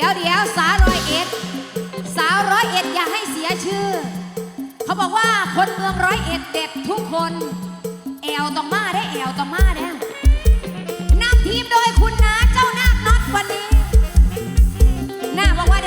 ดี๋ยวเดี๋ยวสาวร้อยเอ็ด สาวร้อยเอ็ดอย่าให้เสียชื่อ เขาบอกว่าคนเมืองร้อยเอ็ดเด็ดทุกคน แอลต้องมาได้แอลต้องมาแด้นำทีมโดยคุณนะเจ้านาคน็อตวันนี้ หน้าบอกว่า